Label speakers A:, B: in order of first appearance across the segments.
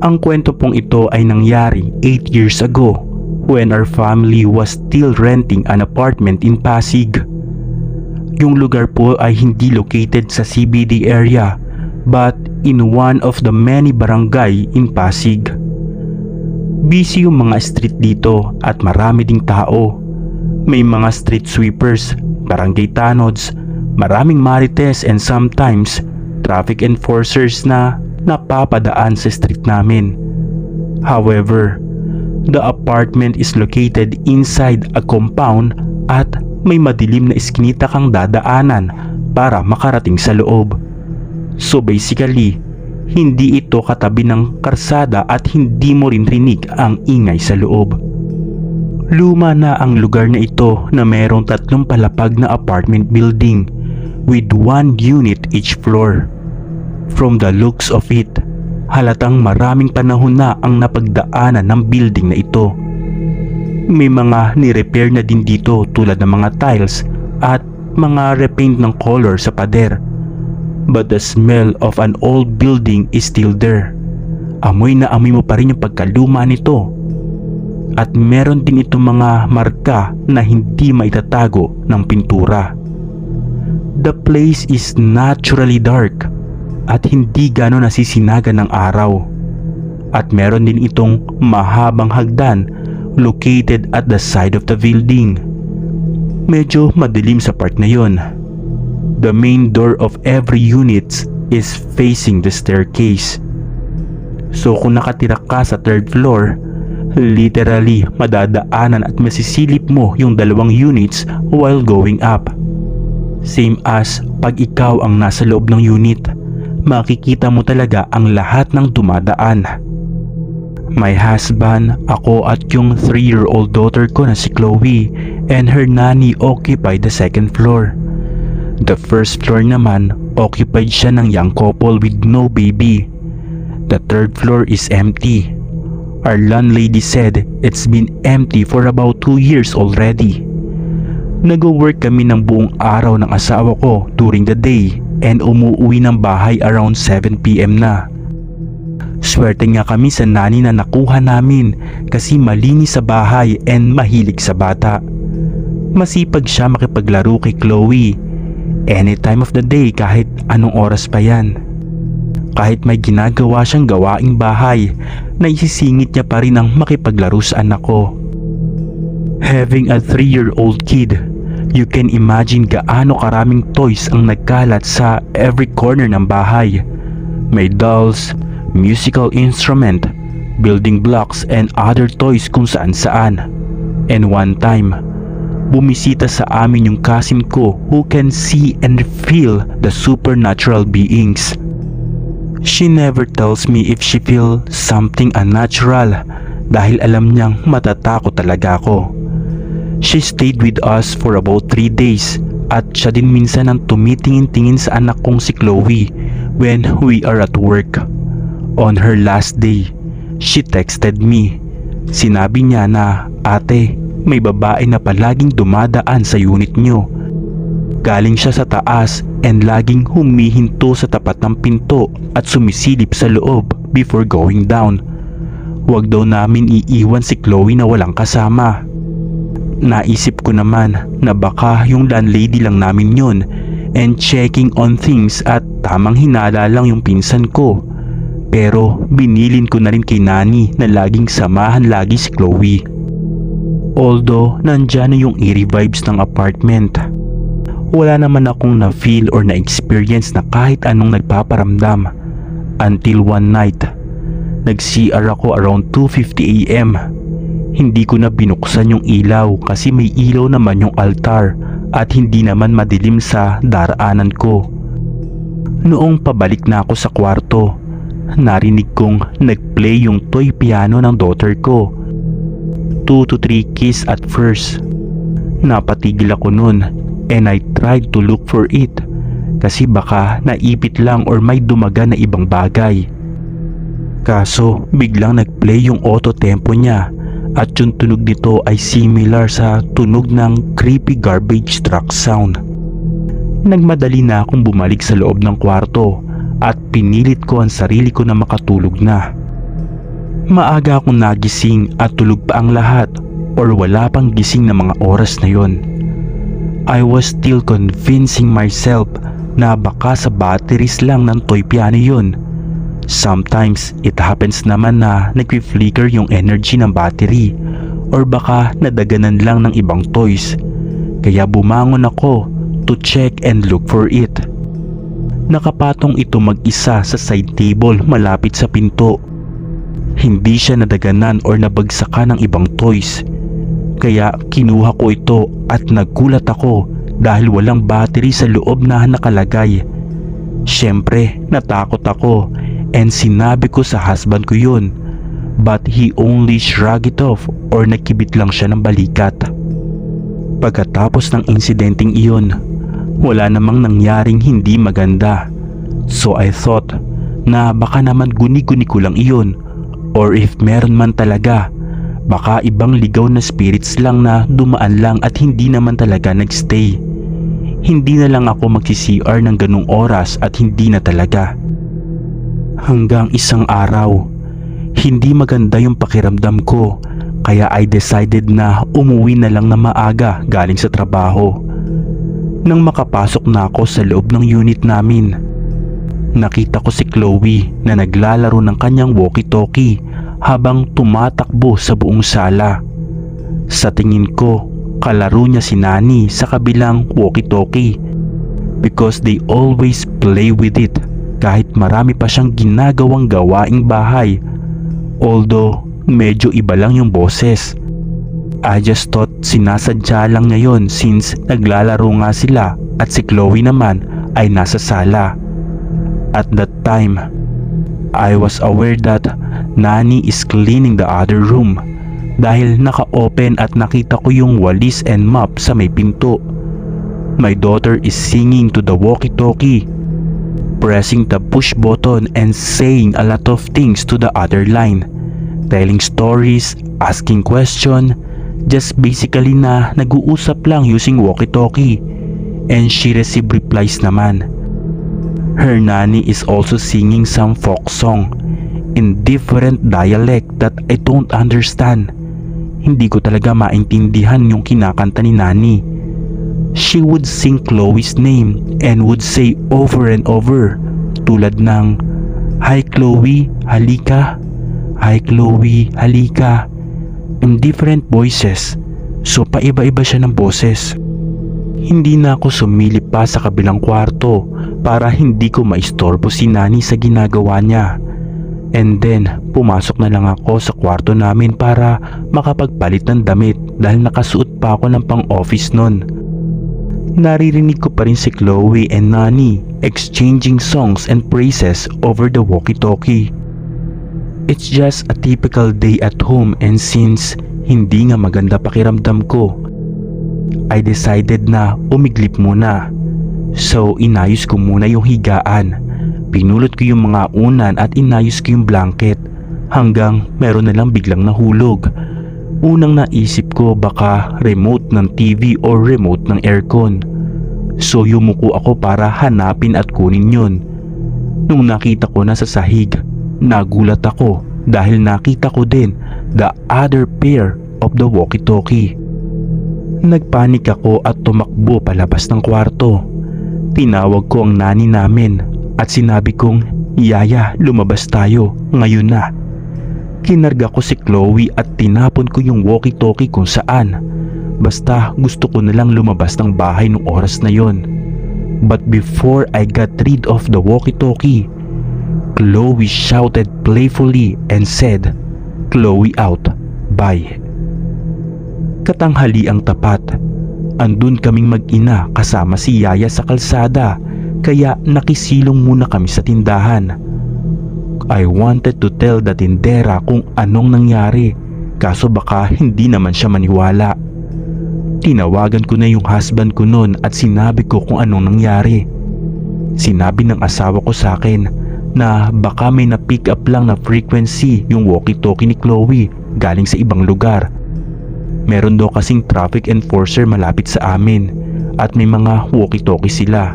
A: Ang kwento pong ito ay nangyari 8 years ago when our family was still renting an apartment in Pasig. Yung lugar po ay hindi located sa CBD area but in one of the many barangay in Pasig. Busy yung mga street dito at marami ding tao. May mga street sweepers, barangay tanods, maraming marites and sometimes traffic enforcers na napapadaan sa street namin. However, the apartment is located inside a compound at may madilim na iskinita kang dadaanan para makarating sa loob. So basically, hindi ito katabi ng karsada at hindi mo rin rinig ang ingay sa loob. Luma na ang lugar na ito na mayroong tatlong palapag na apartment building with one unit each floor. From the looks of it, halatang maraming panahon na ang napagdaanan ng building na ito. May mga ni-repair na din dito tulad ng mga tiles at mga repaint ng color sa pader. But the smell of an old building is still there. Amoy na amoy mo pa rin yung pagkaluma nito. At meron din itong mga marka na hindi maitatago ng pintura. The place is naturally dark at hindi gano'n nasisinaga ng araw. At meron din itong mahabang hagdan located at the side of the building. Medyo madilim sa part na yon. The main door of every unit is facing the staircase. So kung nakatira ka sa third floor, literally madadaanan at masisilip mo yung dalawang units while going up. Same as pag ikaw ang nasa loob ng unit makikita mo talaga ang lahat ng dumadaan. My husband, ako at yung 3-year-old daughter ko na si Chloe and her nanny occupy the second floor. The first floor naman, occupied siya ng young couple with no baby. The third floor is empty. Our landlady said it's been empty for about 2 years already. Nag-work kami ng buong araw ng asawa ko during the day and umuwi ng bahay around 7pm na. Swerte nga kami sa nani na nakuha namin kasi malinis sa bahay and mahilig sa bata. Masipag siya makipaglaro kay Chloe. Any time of the day kahit anong oras pa yan. Kahit may ginagawa siyang gawaing bahay, naisisingit niya pa rin ang makipaglaro sa anak ko. Having a 3-year-old kid, you can imagine gaano karaming toys ang nagkalat sa every corner ng bahay. May dolls, musical instrument, building blocks and other toys kung saan saan. And one time, bumisita sa amin yung cousin ko who can see and feel the supernatural beings. She never tells me if she feel something unnatural dahil alam niyang matatakot talaga ako. She stayed with us for about 3 days at siya din minsan ang tumitingin-tingin sa anak kong si Chloe when we are at work. On her last day, she texted me. Sinabi niya na, Ate, may babae na palaging dumadaan sa unit niyo. Galing siya sa taas and laging humihinto sa tapat ng pinto at sumisilip sa loob before going down. Huwag daw namin iiwan si Chloe na walang kasama. Naisip ko naman na baka yung landlady lang namin yun and checking on things at tamang hinala lang yung pinsan ko. Pero binilin ko na rin kay Nani na laging samahan lagi si Chloe. Although nandyan na yung eerie vibes ng apartment. Wala naman akong na-feel or na-experience na kahit anong nagpaparamdam. Until one night, nag-CR ako around 2.50am. Hindi ko na binuksan yung ilaw kasi may ilaw naman yung altar at hindi naman madilim sa daraanan ko. Noong pabalik na ako sa kwarto, narinig kong nagplay yung toy piano ng daughter ko. 2 to 3 keys at first. Napatigil ako nun and I tried to look for it kasi baka naipit lang or may dumaga na ibang bagay. Kaso biglang nagplay yung auto tempo niya at yung tunog nito ay similar sa tunog ng creepy garbage truck sound. Nagmadali na akong bumalik sa loob ng kwarto at pinilit ko ang sarili ko na makatulog na. Maaga akong nagising at tulog pa ang lahat or wala pang gising na mga oras na yon. I was still convincing myself na baka sa batteries lang ng toy piano yun. Sometimes it happens naman na nagpi-flicker yung energy ng battery or baka nadaganan lang ng ibang toys. Kaya bumangon ako to check and look for it. Nakapatong ito mag-isa sa side table malapit sa pinto. Hindi siya nadaganan or nabagsakan ng ibang toys. Kaya kinuha ko ito at nagulat ako dahil walang battery sa loob na nakalagay. Siyempre, natakot ako and sinabi ko sa husband ko yun. But he only shrugged it off or nakibit lang siya ng balikat. Pagkatapos ng insidenteng iyon, wala namang nangyaring hindi maganda. So I thought na baka naman guni-guni ko lang iyon or if meron man talaga, baka ibang ligaw na spirits lang na dumaan lang at hindi naman talaga nagstay. Hindi na lang ako magsi-CR ng ganung oras at hindi na talaga. Hanggang isang araw, hindi maganda yung pakiramdam ko kaya I decided na umuwi na lang na maaga galing sa trabaho. Nang makapasok na ako sa loob ng unit namin, nakita ko si Chloe na naglalaro ng kanyang walkie-talkie habang tumatakbo sa buong sala. Sa tingin ko, kalaro niya si Nani sa kabilang walkie-talkie because they always play with it kahit marami pa siyang ginagawang gawaing bahay. Although medyo iba lang yung boses. I just thought sinasadya lang niya yon since naglalaro nga sila at si Chloe naman ay nasa sala. At that time, I was aware that Nani is cleaning the other room dahil naka-open at nakita ko yung walis and mop sa may pinto. My daughter is singing to the walkie-talkie, pressing the push button and saying a lot of things to the other line, telling stories, asking question, just basically na nag-uusap lang using walkie-talkie and she received replies naman. Her nanny is also singing some folk song in different dialect that I don't understand. Hindi ko talaga maintindihan yung kinakanta ni Nani. She would sing Chloe's name and would say over and over tulad ng Hi Chloe, halika. Hi Chloe, halika. In different voices. So paiba-iba siya ng boses. Hindi na ako sumilip pa sa kabilang kwarto para hindi ko maistorbo si Nani sa ginagawa niya. And then, pumasok na lang ako sa kwarto namin para makapagpalit ng damit dahil nakasuot pa ako ng pang-office nun. Naririnig ko pa rin si Chloe and Nani exchanging songs and praises over the walkie-talkie. It's just a typical day at home and since hindi nga maganda pakiramdam ko, I decided na umiglip muna. So inayos ko muna yung higaan Pinulot ko yung mga unan at inayos ko yung blanket hanggang meron na lang biglang nahulog. Unang naisip ko baka remote ng TV or remote ng aircon. So yumuko ako para hanapin at kunin yun. Nung nakita ko na sa sahig, nagulat ako dahil nakita ko din the other pair of the walkie-talkie. Nagpanik ako at tumakbo palabas ng kwarto. Tinawag ko ang nani namin at sinabi kong, Yaya, lumabas tayo, ngayon na. Kinarga ko si Chloe at tinapon ko yung walkie-talkie kung saan. Basta gusto ko na lang lumabas ng bahay nung oras na yon. But before I got rid of the walkie-talkie, Chloe shouted playfully and said, Chloe out, bye. Katanghali ang tapat. Andun kaming mag-ina kasama si Yaya sa kalsada kaya nakisilong muna kami sa tindahan. I wanted to tell the tindera kung anong nangyari kaso baka hindi naman siya maniwala. Tinawagan ko na yung husband ko noon at sinabi ko kung anong nangyari. Sinabi ng asawa ko sa akin na baka may na-pick up lang na frequency yung walkie-talkie ni Chloe galing sa ibang lugar. Meron daw kasing traffic enforcer malapit sa amin at may mga walkie-talkie sila.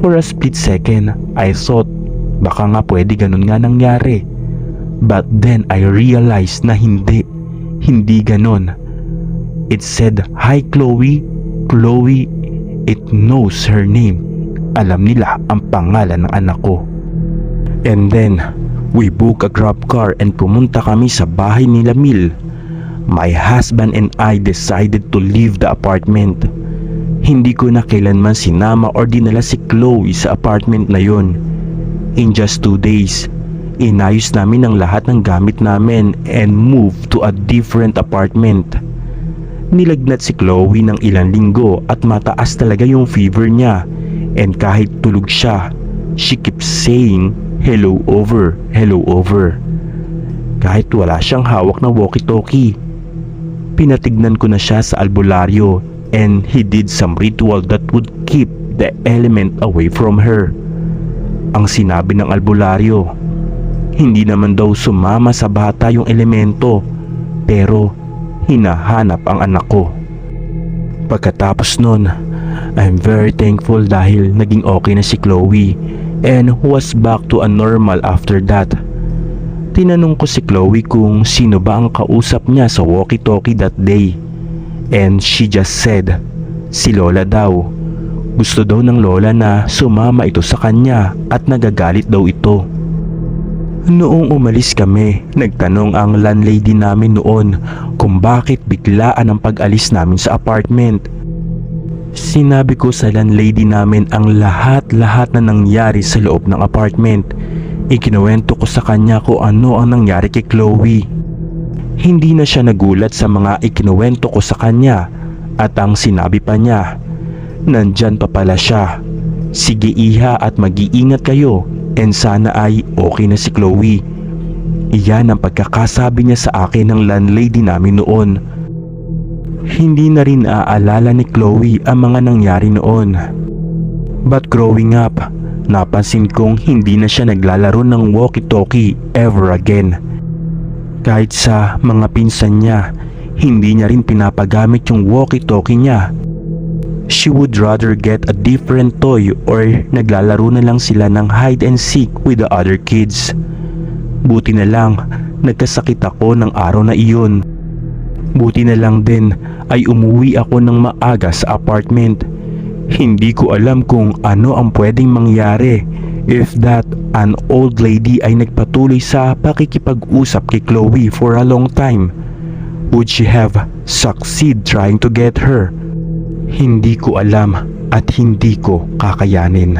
A: For a split second, I thought baka nga pwede ganun nga nangyari. But then I realized na hindi. Hindi ganun. It said, Hi Chloe, Chloe, it knows her name. Alam nila ang pangalan ng anak ko. And then, we book a grab car and pumunta kami sa bahay nila Mil. My husband and I decided to leave the apartment. Hindi ko na kailanman sinama or dinala si Chloe sa apartment na yon. In just two days, inayos namin ang lahat ng gamit namin and moved to a different apartment. Nilagnat si Chloe ng ilang linggo at mataas talaga yung fever niya and kahit tulog siya, she keeps saying hello over, hello over. Kahit wala siyang hawak na walkie-talkie. Pinatignan ko na siya sa albularyo and he did some ritual that would keep the element away from her. Ang sinabi ng albularyo, hindi naman daw sumama sa bata yung elemento pero hinahanap ang anak ko. Pagkatapos nun, I'm very thankful dahil naging okay na si Chloe and was back to a normal after that. Tinanong ko si Chloe kung sino ba ang kausap niya sa walkie-talkie that day. And she just said, si Lola daw. Gusto daw ng Lola na sumama ito sa kanya at nagagalit daw ito. Noong umalis kami, nagtanong ang landlady namin noon kung bakit biglaan ang pag-alis namin sa apartment. Sinabi ko sa landlady namin ang lahat-lahat na nangyari sa loob ng apartment. Ikinuwento ko sa kanya kung ano ang nangyari kay Chloe. Hindi na siya nagulat sa mga ikinuwento ko sa kanya at ang sinabi pa niya, nandyan pa pala siya. Sige iha at mag-iingat kayo and sana ay okay na si Chloe. Iyan ang pagkakasabi niya sa akin ng landlady namin noon. Hindi na rin aalala ni Chloe ang mga nangyari noon. But growing up, napansin kong hindi na siya naglalaro ng walkie-talkie ever again. Kahit sa mga pinsan niya, hindi niya rin pinapagamit yung walkie-talkie niya. She would rather get a different toy or naglalaro na lang sila ng hide and seek with the other kids. Buti na lang, nagkasakit ako ng araw na iyon. Buti na lang din ay umuwi ako ng maaga sa apartment. Hindi ko alam kung ano ang pwedeng mangyari if that an old lady ay nagpatuloy sa pakikipag-usap kay Chloe for a long time. Would she have succeed trying to get her? Hindi ko alam at hindi ko kakayanin.